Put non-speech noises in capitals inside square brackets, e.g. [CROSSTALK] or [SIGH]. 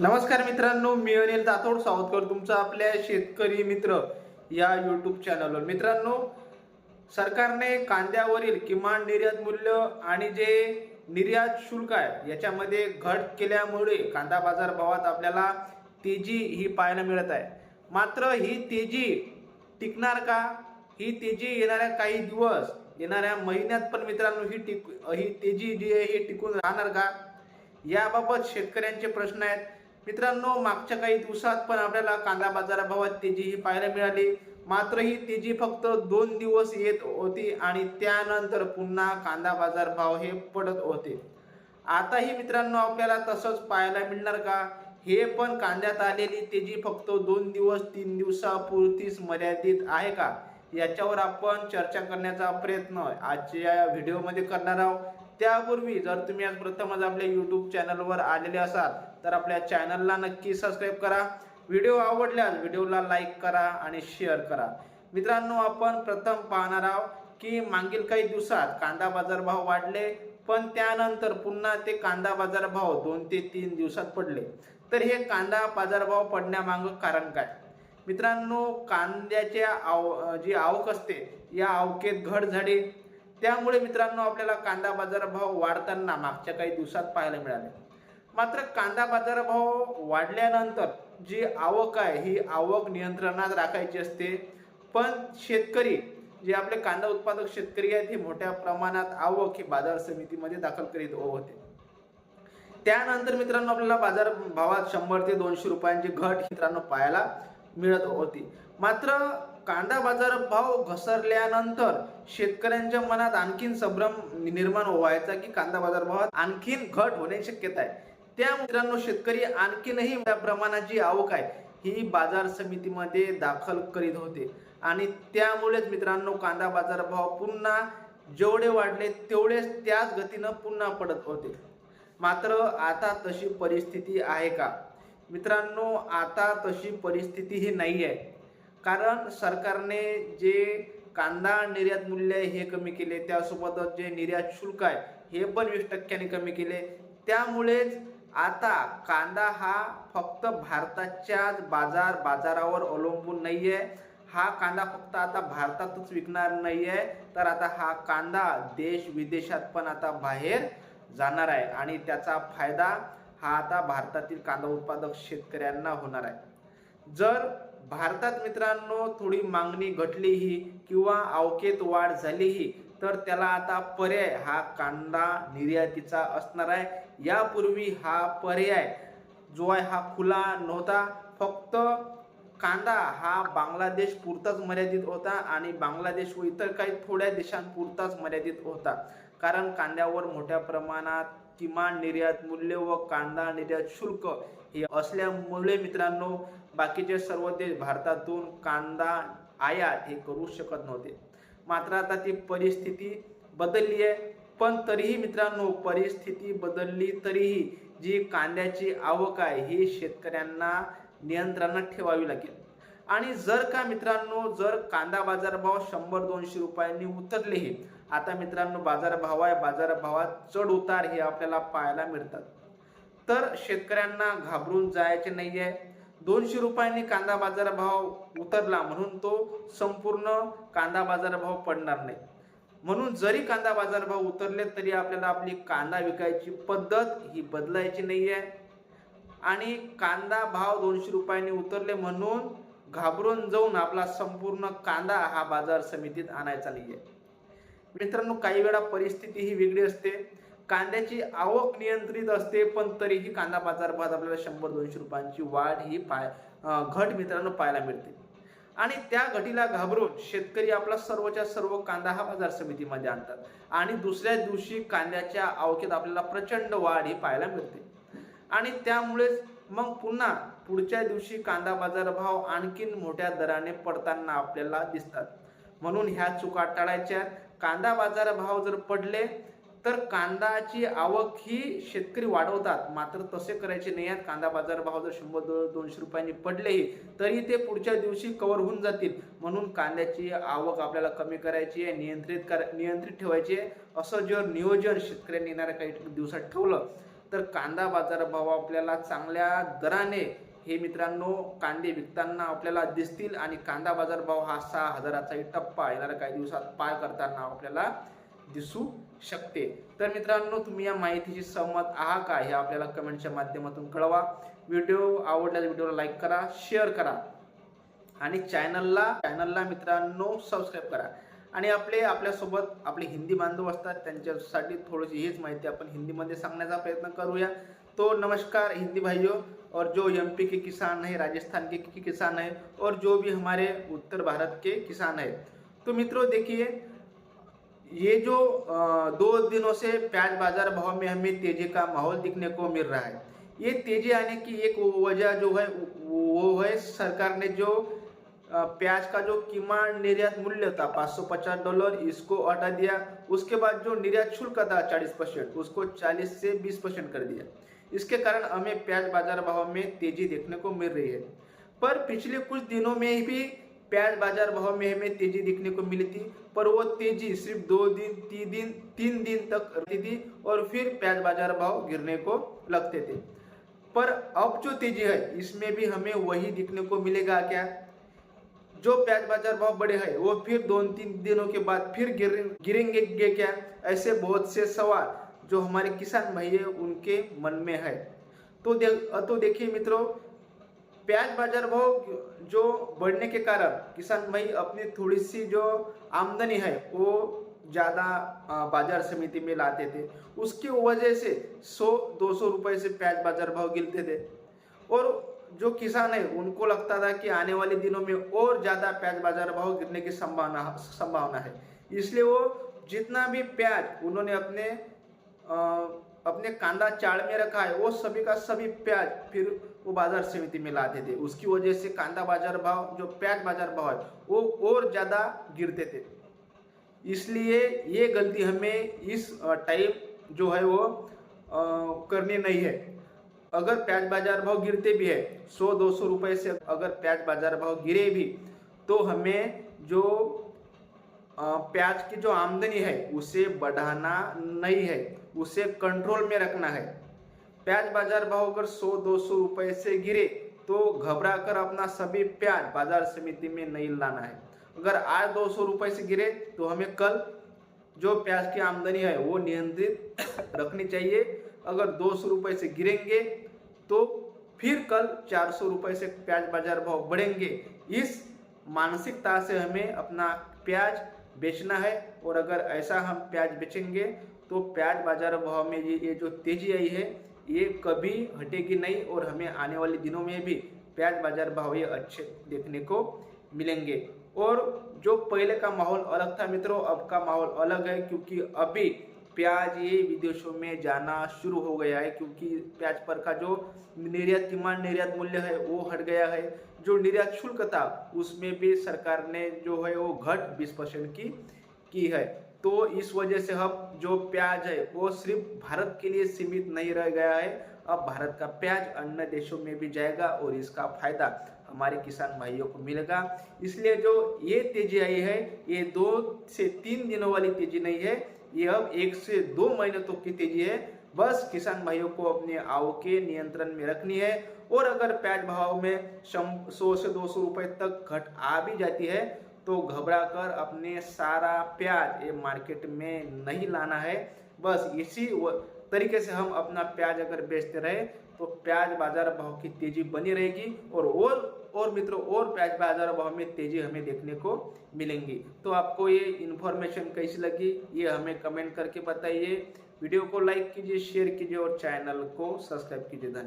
नमस्कार मित्रांनो मी अनिल जाधव सावतकर तुमचा आपल्या शेतकरी मित्र या यूट्यूब चॅनलवर मित्रांनो सरकारने कांद्यावरील किमान निर्यात मूल्य आणि जे निर्यात शुल्क आहे याच्यामध्ये घट केल्यामुळे कांदा बाजार भावात आपल्याला तेजी ही पाहायला मिळत आहे. मात्र ही तेजी टिकणार का? ही तेजी येणाऱ्या काही दिवस येणाऱ्या महिन्यात पण मित्रांनो ही टिक ही तेजी जी आहे ही टिकून राहणार का? याबाबत शेतकऱ्यांचे प्रश्न आहेत. मित्रांनो मागच्या काही दिवसात पण आपल्याला कांदा बाजाराभावात तेजी ही पाहायला मिळाली. मात्र ही तेजी फक्त दोन दिवस येत होती आणि त्यानंतर पुन्हा कांदा बाजार भाव हे पडत होते. आताही मित्रांनो आपल्याला तसंच पाहायला मिळणार का? हे पण कांद्यात आलेली तेजी फक्त दोन दिवस तीन दिवसापुरतीच मर्यादित आहे का? याच्यावर आपण चर्चा करण्याचा प्रयत्न आजच्या या व्हिडिओमध्ये करणार आहोत. त्यापूर्वी जर तुम्ही आज प्रथमच आपल्या यूट्यूब चॅनलवर आलेले असाल तर आपल्या चॅनलला नक्की सबस्क्राईब करा. व्हिडिओ आवडल्यास व्हिडिओला लाईक करा आणि शेअर करा. मित्रांनो आपण प्रथम पाहणार आहोत की मागील काही दिवसात कांदा बाजारभाव वाढले पण त्यानंतर पुन्हा ते कांदा बाजारभाव दोन ते तीन दिवसात पडले. तर हे कांदा बाजारभाव पडण्यामागं कारण काय? मित्रांनो कांद्याच्या आव जी आवक असते या आवकेत घट झाली त्यामुळे मित्रांनो आपल्याला कांदा बाजारभाव वाढताना मागच्या काही दिवसात पाहायला मिळाले. मात्र कांदा बाजारभाव वाढल्यानंतर जी आवक आहे ही आवक नियंत्रणात राखायची असते. पण शेतकरी जे आपले कांदा उत्पादक शेतकरी आहेत हे मोठ्या प्रमाणात आवक ही बाजार समितीमध्ये दाखल करीत होते. त्यानंतर मित्रांनो आपल्याला बाजार भावात शंभर ते दोनशे रुपयांची घट मित्रांनो पाहायला मिळत होती. मात्र कांदा बाजार भाव घसरल्यानंतर शेतकऱ्यांच्या मनात आणखीन संभ्रम निर्माण व्हायचा की कांदा बाजार भावात आणखीन घट होण्याची शक्यता आहे. त्या मित्रांनो शेतकरी आणखीनही त्या प्रमाणाची आवक आहे. ही बाजार समितीमध्ये दाखल करीत होते. आणि त्यामुळेच मित्रांनो कांदा बाजार भाव पुन्हा जेवढे वाढले तेवढेच त्याच गतीनं पुन्हा पडत होते. मात्र आता तशी परिस्थिती आहे का? मित्रांनो आता तशी परिस्थिती ही नाही आहे. कारण सरकारने जे कांदा निर्यात मूल्य आहे हे कमी केले त्यासोबतच जे निर्यात शुल्क आहे हे पण वीस टक्क्यांनी कमी केले. त्यामुळेच आता कांदा हा फक्त भारताच्याच बाजार बाजारावर अवलंबून नाही आहे हा कांदा फक्त आता भारतातच विकणार नाही आहे तर आता हा कांदा देश विदेशात पण आता बाहेर जाणार आहे. आणि त्याचा फायदा हा आता भारतातील कांदा उत्पादक शेतकऱ्यांना होणार आहे. जर भारतात मित्रांनो थोडी मागणी घटली ही किंवा अवकेत वाढ झालीही तर त्याला आता पर्याय हा कांदा निर्यातीचा असणार आहे. यापूर्वी हा पर्याय जो आहे हा खुला नव्हता. फक्त कांदा हा बांगलादेश पुरताच मर्यादित होता आणि बांगलादेश व इतर काही थोड्या देशांपुरताच मर्यादित होता. कारण कांद्यावर मोठ्या प्रमाणात किमान निर्यात मूल्य व कांदा निर्यात शुल्क हे असल्यामुळे मित्रांनो बाकीचे सर्व देश भारतातून कांदा आयात हे करू शकत नव्हते. मात्र आता ती परिस्थिती बदलली आहे. पण तरीही मित्रांनो परिस्थिती बदलली तरीही जी कांद्याची आवक आहे ही शेतकऱ्यांना नियंत्रणात ठेवावी लागेल. आणि जर का मित्रांनो जर कांदा बाजारभाव शंभर दोनशे रुपयांनी उतरलेही आता मित्रांनो बाजारभाव आहे. बाजारभावात चढ उतार हे आपल्याला पाहायला मिळतात. तर शेतकऱ्यांना घाबरून जायचे नाही आहे दोनशे रुपयांनी कांदा बाजारभाव उतरला म्हणून तो संपूर्ण कांदा बाजारभाव पडणार नाही. म्हणून जरी कांदा बाजारभाव उतरले तरी आपल्याला आपली कांदा विकायची पद्धत ही बदलायची नाही आहे आणि कांदा भाव दोनशे रुपयांनी उतरले म्हणून घाबरून जाऊन आपला संपूर्ण कांदा हा बाजार समितीत आणायचा आहे मित्रांनो काही वेळा परिस्थिती ही वेगळी असते. कांद्याची आवक नियंत्रित असते पण तरीही कांदा बाजारभात आपल्याला शंभर दोनशे रुपयांची वाढ ही पाय घट मित्रांनो पाहायला मिळते. आणि त्या घटीला घाबरून शेतकरी आपला सर्वच्या सर्व कांदा हा बाजार समितीमध्ये आणतात. आणि दुसऱ्या दिवशी कांद्याच्या आवकेत आपल्याला प्रचंड वाढ ही पाहायला मिळते. आणि त्यामुळेच मग पुन्हा पुढच्या दिवशी कांदा बाजार भाव आणखीन मोठ्या दराने पडताना आपल्याला दिसतात. म्हणून ह्या चुका टाळायच्या. कांदा बाजार भाव जर पडले तर कांदाची आवक ही शेतकरी वाढवतात. मात्र तसे करायचे नाही आहेत. कांदा बाजार भाव जर शंभर दोनशे रुपयांनी पडलेही तरी ते पुढच्या दिवशी कव्हर होऊन जातील. म्हणून कांद्याची आवक आपल्याला कमी करायची आहे नियंत्रित कर नियंत्रित ठेवायची आहे असं जर नियोजन शेतकऱ्यांनी येणाऱ्या काही दिवसात ठेवलं तर कांदा बाजारभाव आपल्याला चांगल्या दराने हे मित्रांनो कांदे विकताना आपल्याला दिसतील. आणि कांदा बाजारभाव हा सहा हजाराचाही टप्पा येणाऱ्या काही दिवसात पार करताना आपल्याला दिसू शकते. तर मित्रांनो तुम्ही या माहितीशी सहमत आहात का? हे आपल्याला कमेंटच्या माध्यमातून कळवा. व्हिडिओ आवडल्यास व्हिडिओला लाईक करा शेअर करा आणि चॅनलला चॅनलला मित्रांनो सबस्क्राईब करा. आणि आपले आपल्यासोबत आपले हिंदी बांधव असतात त्यांच्यासाठी थोडीशी हीच माहिती आपण हिंदीमध्ये सांगण्याचा प्रयत्न करूया. तो नमस्कार हिंदी भाइयों और जो एमपी के किसान है राजस्थान के किसान है और जो भी हमारे उत्तर भारत के किसान है। तो मित्रों देखिए ये जो दो दिनों से प्याज बाज़ार भाव में हमें तेज़ी का माहौल दिखने को मिल रहा है। ये तेज़ी आने की एक वजह जो है, वो है सरकार ने जो प्याज का जो किमान निर्यात मूल्य था 550 डॉलर, इसको हटा दिया। उसके बाद जो निर्यात शुल्क था 40 परसेंट, उसको 40 से 20 परसेंट कर दिया। इसके कारण हमें प्याज बाज़ार भाव में तेज़ी देखने को मिल रही है। पर पिछले कुछ दिनों में भी प्याज बाज़ार भाव में हमें तेज़ी देखने को मिली थी, पर वो तेज़ी सिर्फ़ दो दिन, तीन दिन तीन दिन तक रहती थी और फिर प्याज बाज़ार भाव गिरने को लगते थे। पर अब जो तेज़ी है, इसमें भी हमें वही दिखने को मिलेगा क्या? जो प्याज बाज़ार भाव बड़े हैं, वो फिर दो, तीन दिनों के बाद फिर गिर, गिरेंगे गे क्या? ऐसे बहुत से सवाल जो हमारे किसान भाई है, उनके मन में है। तो दे तो देखिए मित्रों प्याज बाज़ार भाव जो बढ़ने के कारण किसान भाई अपनी थोड़ी सी जो आमदनी है, वो ज़्यादा बाज़ार समिति में लाते थे। उसकी वजह से 100-200 रुपए से प्याज बाज़ार भाव गिरते थे। और जो किसान है, उनको लगता था कि आने वाले दिनों में और ज़्यादा प्याज बाज़ार भाव गिरने की संभावना संभावना है। इसलिए वो जितना भी प्याज उन्होंने अपने अपने कांदा चाड़ में रखा है, वो सभी का सभी प्याज फिर वो बाज़ार समिति में लाते थे। उसकी वजह से कांदा बाज़ार भाव, जो प्याज बाज़ार भाव है, वो और ज़्यादा गिरते थे। इसलिए ये गलती हमें इस टाइम जो है वो करनी नहीं है। अगर प्याज बाज़ार भाव गिरते भी है 100-200 रुपए से अगर प्याज बाज़ार भाव गिरे भी तो हमें जो प्याज की जो आमदनी है, उसे बढ़ाना नहीं है। उसे कंट्रोल में रखना है। प्याज बाज़ार भाव अगर 100-200 रुपए से गिरे तो घबरा कर अपना सभी प्याज बाज़ार समिति में नहीं लाना है। अगर आज 200 रुपए से गिरे तो हमें कल जो प्याज की आमदनी है, वो नियंत्रित [COUGHS] रखनी चाहिए। अगर 200 रुपए से गिरेंगे तो फिर कल 400 रुपए से प्याज बाज़ार भाव बढ़ेंगे। इस मानसिकता से हमें अपना प्याज बेचना है, और अगर ऐसा हम प्याज बेचेंगे तो प्याज बाज़ार भाव में ये ये जो तेज़ी आई है, ये कभी हटेगी नहीं और हमें आने वाले दिनों में भी प्याज बाज़ार भाव ये अच्छे देखने को मिलेंगे। और जो पहले का माहौल अलग था मित्रों, अब का माहौल अलग है क्योंकि अभी प्याज ये विदेशों में जाना शुरू हो गया है क्योंकि प्याज पर का जो निर्यात, किमान निर्यात मूल्य है वो हट गया है। जो निर्यात शुल्क था, उसमें भी सरकार ने जो है वो घट 20 परसेंट की की है। तो इस वजह से अब जो प्याज है, वो सिर्फ़ भारत के लिए सीमित नहीं रह गया है। अब भारत का प्याज अन्य देशों में भी जाएगा और इसका फ़ायदा हमारे किसान भाइयों को मिलेगा। इसलिए जो ये तेज़ी आई है, ये दो से तीन दिनों वाली तेज़ी नहीं है, ये अब एक से दो महीने तक तो की तेज़ी है। बस किसान भाइयों को अपने आव के नियंत्रण में रखनी है और अगर प्याज भाव में सौ से दो सौ रुपए तक घट आ भी जाती है तो घबरा कर अपने सारा प्याज ये मार्केट में नहीं लाना है। बस इसी तरीके से हम अपना प्याज अगर बेचते रहे तो प्याज बाज़ार भाव की तेज़ी बनी रहेगी और और और मित्रों, और प्याज बाज़ार भाव में तेज़ी हमें देखने को मिलेंगी। तो आपको ये इन्फॉर्मेशन कैसी लगी, ये हमें कमेंट करके बताइए। वीडियो को लाइक कीजिए शेयर कीजिए और चैनल को सब्सक्राइब कीजिए। धन्यवाद।